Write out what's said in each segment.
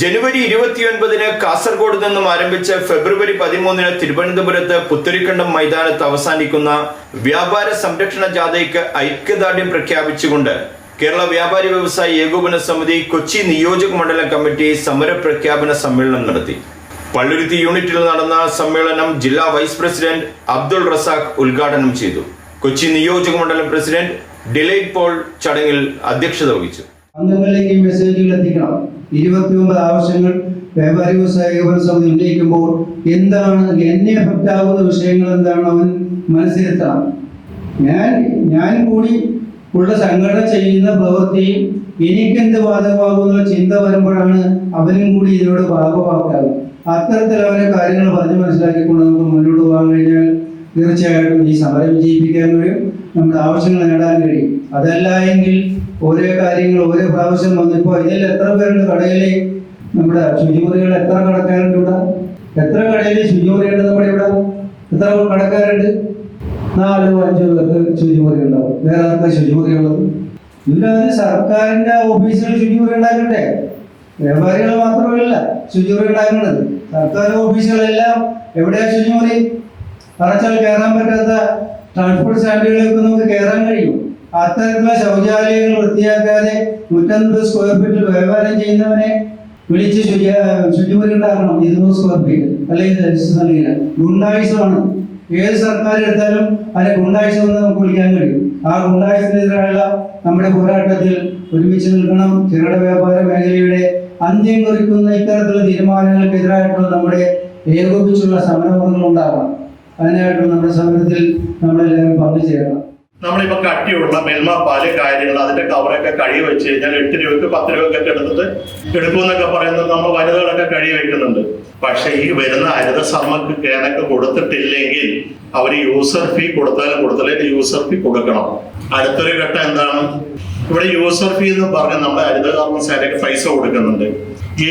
ജനുവരി ഇരുപത്തിയൊൻപതിന് കാസർഗോഡ് നിന്നും ആരംഭിച്ച് ഫെബ്രുവരി പതിമൂന്നിന് തിരുവനന്തപുരത്ത് പുത്തരിക്കണ്ടം മൈതാനത്ത് അവസാനിക്കുന്ന വ്യാപാര സംരക്ഷണ ജാഥയ്ക്ക് ഐക്യദാർഢ്യം പ്രഖ്യാപിച്ചുകൊണ്ട് കേരള വ്യാപാരി വ്യവസായി ഏകോപന സമിതി കൊച്ചി നിയോജക മണ്ഡലം കമ്മിറ്റി സമര പ്രഖ്യാപന സമ്മേളനം നടത്തി. പള്ളുരുത്തി യൂണിറ്റിൽ നടന്ന സമ്മേളനം ജില്ലാ വൈസ് പ്രസിഡന്റ് അബ്ദുൾ റസാഖ് ഉദ്ഘാടനം ചെയ്തു. കൊച്ചി നിയോജക മണ്ഡലം പ്രസിഡന്റ് ഡിലൈറ്റ് പോൾ ചടങ്ങിൽ അധ്യക്ഷത വഹിച്ചു. അംഗങ്ങളിലേക്ക് ഈ മെസ്സേജുകൾ എത്തിക്കണം. ഇരുപത്തിയൊമ്പത് ആവശ്യങ്ങൾ വ്യാപാരി വ്യവസായ ഏകോപന സമിതി ഉന്നയിക്കുമ്പോൾ എന്താണ് എന്നെ എഫക്റ്റ് ആകുന്ന വിഷയങ്ങൾ എന്താണ് അവൻ മനസ്സിലെത്തണം. ഞാൻ ഞാൻ കൂടി ഉള്ള സംഘടന ചെയ്യുന്ന പ്രവൃത്തിയും എനിക്കെന്ത് ബാധകമാകുന്ന ചിന്ത വരുമ്പോഴാണ് അവനും കൂടി ഇതിനോട് ഭാഗമാക്കാറ് അത്തരത്തിൽ അവനെ കാര്യങ്ങൾ പറഞ്ഞ് മനസ്സിലാക്കിക്കൊണ്ട് നമുക്ക് മുന്നോട്ട് പോകാൻ കഴിഞ്ഞാൽ തീർച്ചയായിട്ടും ഈ സമരം വിജയിപ്പിക്കാൻ കഴിയും. നമ്മുടെ ആവശ്യങ്ങൾ നേടാൻ കഴിയും. അതല്ല എങ്കിൽ ഓരോ കാര്യങ്ങൾ ഓരോ പ്രാവശ്യം വന്നിപ്പോ ഇതിൽ എത്ര പേരുണ്ട് കടയിൽ? നമ്മുടെ ശുചിമുറികൾ എത്ര കടക്കാരുണ്ട് ഇവിടെ? എത്ര കടയിൽ ശുചിമുറിയുണ്ട് നമ്മുടെ ഇവിടെ? എത്ര കടക്കാരുണ്ട്? നാലോ അഞ്ചോ പേർക്ക് ശുചിമുറി ഉണ്ടാവും വേറെ ആർക്കാ ശുചിമുറി ഉള്ളത് ഇല്ലാതെ സർക്കാരിന്റെ ഓഫീസുകൾ ശുചിമുറി ഉണ്ടാക്കട്ടെ വ്യാപാരികൾ മാത്രമല്ല ശുചിമുറി ഉണ്ടാക്കുന്നത്. സർക്കാർ ഓഫീസുകളെല്ലാം എവിടെയാ ശുചിമുറി? അടച്ചാൽ കയറാൻ പറ്റാത്ത ട്രാൻസ്പോർട്ട് സ്റ്റാൻഡുകളിലേക്ക് നമുക്ക് കയറാൻ കഴിയും. അത്തരത്തിലുള്ള ശൗചാലയങ്ങൾ വൃത്തിയാക്കാതെ നൂറ്റൻപത് സ്ക്വയർ ഫീറ്റിൽ വ്യാപാരം ചെയ്യുന്നവനെ വിളിച്ച് ശുചി ശുചിമുറി ഉണ്ടാക്കണം ഇരുന്നൂറ് സ്ക്വയർ ഫീറ്റ് അല്ലെങ്കിൽ നൽകില്ല. ഗുണ്ടായുസമാണ്. ഏത് സർക്കാർ എടുത്താലും അതിനെ ഗുണ്ടായുസം എന്ന് നമുക്ക് വിളിക്കാൻ കഴിയും. ആ ഗുണ്ടായുസത്തിനെതിരായുള്ള നമ്മുടെ പോരാട്ടത്തിൽ ഒരുമിച്ച് നിൽക്കണം. ചെറുകിട വ്യാപാര മേഖലയുടെ അന്ത്യം കുറിക്കുന്ന ഇത്തരത്തിലുള്ള തീരുമാനങ്ങൾക്കെതിരായിട്ടുള്ള നമ്മുടെ ഏകോപിച്ചുള്ള സമരമുറങ്ങൾ ഉണ്ടാകണം അതിനായിട്ടുള്ള നമ്മുടെ സമരത്തിൽ നമ്മളെല്ലാവരും പങ്കുചേരണം. നമ്മളിപ്പോ കട്ടിയുള്ള മെൽമ പാൽ കാര്യങ്ങൾ അതിന്റെ കവറൊക്കെ കഴി വെച്ച് കഴിഞ്ഞാൽ എട്ട് രൂപയ്ക്ക് പത്ത് രൂപയ്ക്കൊക്കെ എടുത്തിട്ട് എടുക്കുമെന്നൊക്കെ പറയുന്നത് നമ്മൾ വനിതകളൊക്കെ കഴി വെക്കുന്നുണ്ട്. പക്ഷെ ഈ വരുന്ന ഹരിത സമ്മക്ക് കേനൊക്കെ കൊടുത്തിട്ടില്ലെങ്കിൽ അവർ യൂസർ ഫീ കൊടുത്താലും കൊടുത്തില്ലെങ്കിൽ യൂസർ ഫീ കൊടുക്കണം. അടുത്തൊരു ഘട്ടം എന്താണ്? ഇവിടെ യൂസർ ഫീ എന്ന് പറഞ്ഞ് നമ്മുടെ ഹരിത കർമ്മസേനയ്ക്ക് പൈസ കൊടുക്കുന്നുണ്ട്.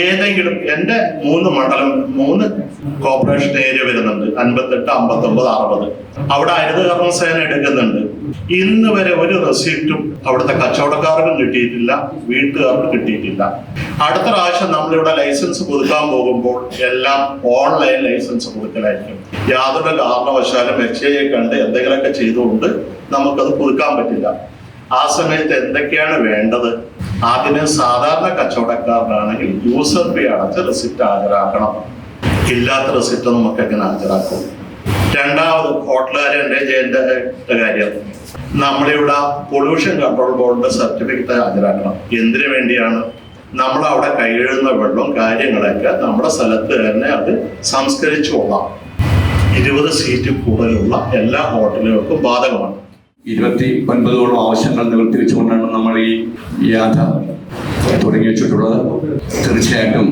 ഏതെങ്കിലും എന്റെ മൂന്ന് മണ്ഡലം മൂന്ന് കോർപ്പറേഷൻ ഏരിയ വരുന്നുണ്ട്. അൻപത്തെട്ട് അമ്പത്തൊമ്പത് അറുപത്. അവിടെ ഹരിത കർമ്മസേന എടുക്കുന്നുണ്ട്. ഇന്ന് വരെ ഒരു റെസിപ്റ്റും അവിടുത്തെ കച്ചവടക്കാർക്കും കിട്ടിയിട്ടില്ല വീട്ടുകാർക്കും കിട്ടിയിട്ടില്ല. അടുത്ത പ്രാവശ്യം നമ്മളിവിടെ ലൈസൻസ് പുതുക്കാൻ പോകുമ്പോൾ എല്ലാം ഓൺലൈൻ ലൈസൻസ് പുതുക്കലായിരിക്കും. യാതൊരു കാരണവശാലും എച്ച് ഐയെ കണ്ട് എന്തെങ്കിലുമൊക്കെ ചെയ്തുകൊണ്ട് നമുക്കത് പുതുക്കാൻ പറ്റില്ല. ആ സമയത്ത് എന്തൊക്കെയാണ് വേണ്ടത്? ആദ്യമേ സാധാരണ കച്ചവടക്കാരനാണെങ്കിൽ യൂസർ പേ അടച്ച് റെസിപ്റ്റ് ഹാജരാക്കണം. ഇല്ലാത്ത റെസിപ്റ്റ് നമുക്ക് എങ്ങനെ ഹാജരാക്കും രണ്ടാമത് ഹോട്ടലുകാരന്റെ ജയന്റെ കാര്യം. നമ്മളിവിടെ പൊല്യൂഷൻ കൺട്രോൾ ബോർഡിന്റെ സർട്ടിഫിക്കറ്റ് ഹാജരാക്കണം. എന്തിനു വേണ്ടിയാണ്? നമ്മൾ അവിടെ കൈയെഴുന്ന വെള്ളവും കാര്യങ്ങളൊക്കെ നമ്മുടെ സ്ഥലത്ത് തന്നെ അത് സംസ്കരിച്ചു കൊള്ളാം. ഇരുപത് സീറ്റ് കൂടുതലുള്ള എല്ലാ ഹോട്ടലുകൾക്കും ബാധകമാണ്. ഇരുപത്തി ഒൻപതോളം ആവശ്യങ്ങൾ നിവർത്തിവെച്ചുകൊണ്ടാണ് നമ്മൾ ഈ യാത്ര തുടങ്ങി വെച്ചിട്ടുള്ളത്. തീർച്ചയായിട്ടും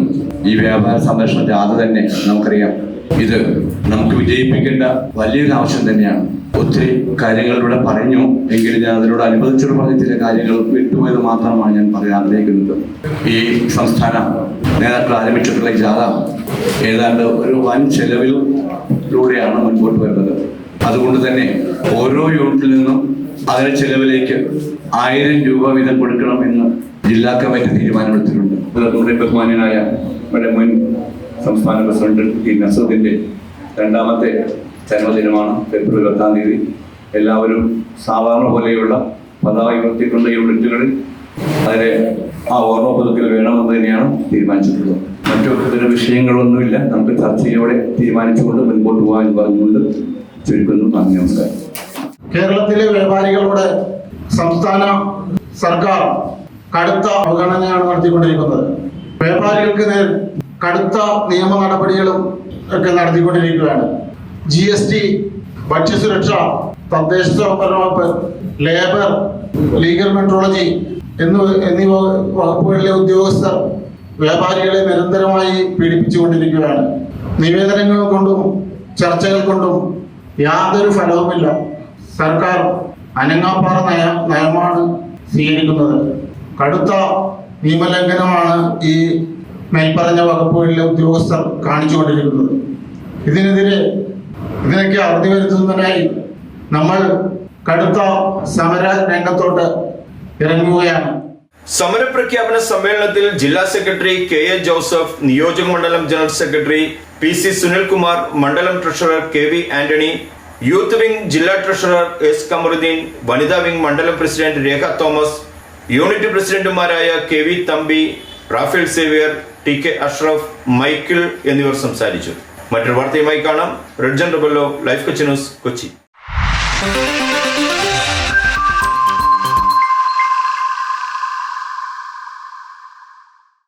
ഈ വ്യാപാര സംരക്ഷണ ജാഥ തന്നെ നമുക്കറിയാം. ഇത് നമുക്ക് വിജയിപ്പിക്കേണ്ട വലിയൊരു ആവശ്യം തന്നെയാണ്. ഒത്തിരി കാര്യങ്ങളിലൂടെ പറഞ്ഞു എങ്കിലും ഞാൻ അതിനോട് അനുവദിച്ചിട്ട് പറഞ്ഞ ചില കാര്യങ്ങൾ വിട്ടുപോയത് മാത്രമാണ് ഞാൻ പറയാൻ ആഗ്രഹിക്കുന്നത്. ഈ സംസ്ഥാന നേതാക്കൾ ആരംഭിച്ചിട്ടുള്ള ഈ ജാഥ ഏതാണ്ട് ഒരു വൻ ചെലവിലൂടെയാണ് മുൻപോട്ട് വരുന്നത്. അതുകൊണ്ട് തന്നെ ഓരോ യൂണിറ്റിൽ നിന്നും അതിന് ചെലവിലേക്ക് ആയിരം രൂപ വീതം കൊടുക്കണം എന്ന് ജില്ലാ കമ്മിറ്റി തീരുമാനമെടുത്തിട്ടുണ്ട്. നമ്മുടെ ബഹുമാനായ നമ്മുടെ മുൻ സംസ്ഥാന പ്രസിഡന്റ് ടി നസറുദ്ദീന്റെ രണ്ടാമത്തെ ജന്മദിനമാണ് ഫെബ്രുവരി പത്താം തീയതി. എല്ലാവരും സാധാരണ പോലെയുള്ള പതാക ഉയർത്തിക്കൊണ്ട അതിലെ ആ ഓർമ്മ പുതുക്കൽ വേണമെന്ന് തന്നെയാണ് തീരുമാനിച്ചിട്ടുള്ളത്. മറ്റു ഇത്തരം വിഷയങ്ങളൊന്നുമില്ല. നമുക്ക് ചർച്ചയോടെ തീരുമാനിച്ചുകൊണ്ട് മുൻപോട്ട് പോകാൻ പറഞ്ഞുകൊണ്ട് ചുരുക്കുന്നു. നന്ദി നമസ്കാരം. കേരളത്തിലെ വ്യാപാരികളോട് സംസ്ഥാന സർക്കാർ കടുത്ത അവഗണനയാണ് നടത്തിക്കൊണ്ടിരിക്കുന്നത്. വ്യാപാരികൾക്ക് നേർ കടുത്ത നിയമ നടപടികളും ഒക്കെ നടത്തിക്കൊണ്ടിരിക്കുകയാണ്. ജി എസ് ടി ഭക്ഷ്യസുരക്ഷ തദ്ദേശ സ്വയംഭരണ വകുപ്പ് ലേബർ ലീഗൽ മെട്രോളജി എന്നീ വക- വകുപ്പുകളിലെ ഉദ്യോഗസ്ഥർ വ്യാപാരികളെ നിരന്തരമായി പീഡിപ്പിച്ചുകൊണ്ടിരിക്കുകയാണ്. നിവേദനങ്ങൾ കൊണ്ടും ചർച്ചകൾ കൊണ്ടും യാതൊരു ഫലവുമില്ല. സർക്കാർ അനങ്ങാപ്പാറ നയ നയമാണ് സ്വീകരിക്കുന്നത്. കടുത്ത നിയമലംഘനമാണ് ഈ മേൽപ്പറഞ്ഞ വകുപ്പുകളിലെ ഉദ്യോഗസ്ഥർ കാണിച്ചുകൊണ്ടിരിക്കുന്നത്. ഇതിനെതിരെ ഇതിനൊക്കെ അറുതി വരുത്തുന്നതിനായി നമ്മൾ കടുത്ത സമര രംഗത്തോട്ട് ഇറങ്ങുകയാണ്. സമരപ്രഖ്യാപന സമ്മേളനത്തിൽ ജില്ലാ സെക്രട്ടറി കെ എ ജോസഫ് നിയോജക മണ്ഡലം general secretary P C Sunilkumar മണ്ഡലം treasurer K V Antony youth wing ജില്ലാ ട്രഷറർ എസ് കമറുദ്ദീൻ വനിതാ വിംഗ് മണ്ഡലം പ്രസിഡന്റ് രേഖ തോമസ് യൂണിറ്റ് പ്രസിഡന്റുമാരായ K V Thampi Raphael Xavier T K Ashraf Michael എന്നിവർ സംസാരിച്ചു. മറ്റൊരു വാർത്തയുമായി കാണാം. റെഡ് ജൻ റബല്ലോ ലൈഫ് കൊച്ചി ന്യൂസ് കൊച്ചി.